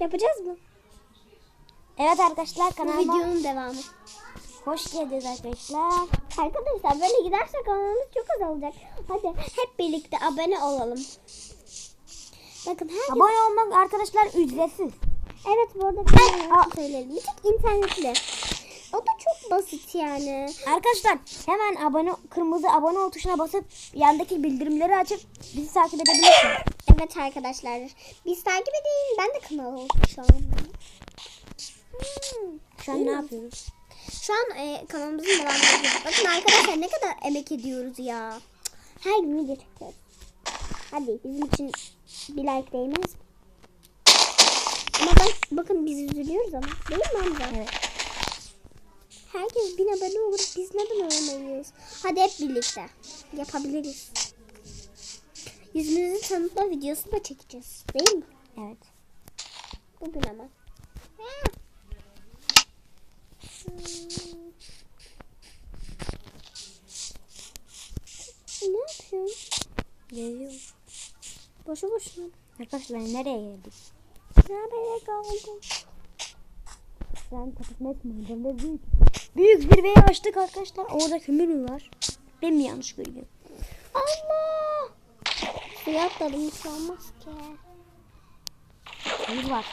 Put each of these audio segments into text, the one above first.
Yapacağız mı? Evet arkadaşlar Bu kanalıma videonun devamı. hoş geldiniz arkadaşlar. Arkadaşlar böyle giderse kanalımız çok azalacak. Hadi hep birlikte abone olalım. Bakın herkes... Abone olmak arkadaşlar ücretsiz. Evet bu arada bir şey söyleyelim. Bir tek internetli. O da çok basit yani. Arkadaşlar hemen abone kırmızı abone ol tuşuna basıp yandaki bildirimleri açıp bizi takip edebilirsiniz. Evet arkadaşlar. Biz takip edin. Ben de kanal oldum şu an. Hmm. Şu an ne yapıyoruz? Şu an e, kanalımızın devamı ediyoruz. Bakın arkadaşlar ne kadar emek ediyoruz ya. Her gün video çekiyoruz. Hadi bizim için bir like değmez mi? Ama bak, bakın biz üzülüyoruz ama. Değil mi Hamza? Evet. Herkes bin abone olur. Biz neden olamayız? Hadi hep birlikte. Yapabiliriz. Yüzümüzü tanıtma videosu da çekeceğiz. Değil mi? Evet. Bugün ama. Ne yapıyorsun? Geliyor. Boşu boşuna. Arkadaşlar nereye geldik? Nereye kaldın? Ben patates madende büyük. Büyük bir bey açtık arkadaşlar. Orada kömür mü var? Ben mi yanlış görüyorum? Allah! Suya atladım hiç olmaz ki. Kömür var.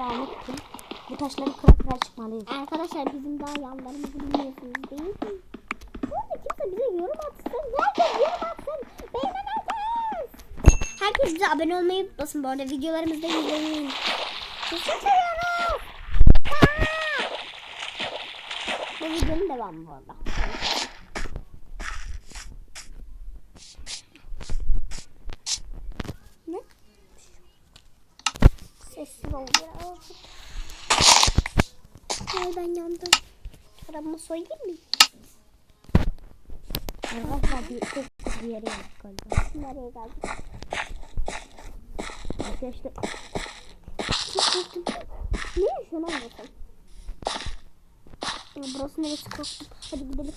Almak için bu taşları kıra kıra çıkmalıyız. Arkadaşlar bizim daha yanlarımızı bilmiyorsunuz değil mi? Bu arada kimse bize yorum atsın. Herkes yorum atsın. Beğeneceğiz. Herkes bize abone olmayı unutmasın bu arada. Videolarımızda izleyin. Sizi seviyoruz. Bu videonun devamı bu arada. Ne? Sessiz ol biraz. Ay ben yandım. Arabamı soyayım mı? Arkadaşlar bir çok bir yere geldik galiba. Nereye geldik? Arkadaşlar. Ne şuna bakın. Ya burası neresi korktum. Hadi gidelim.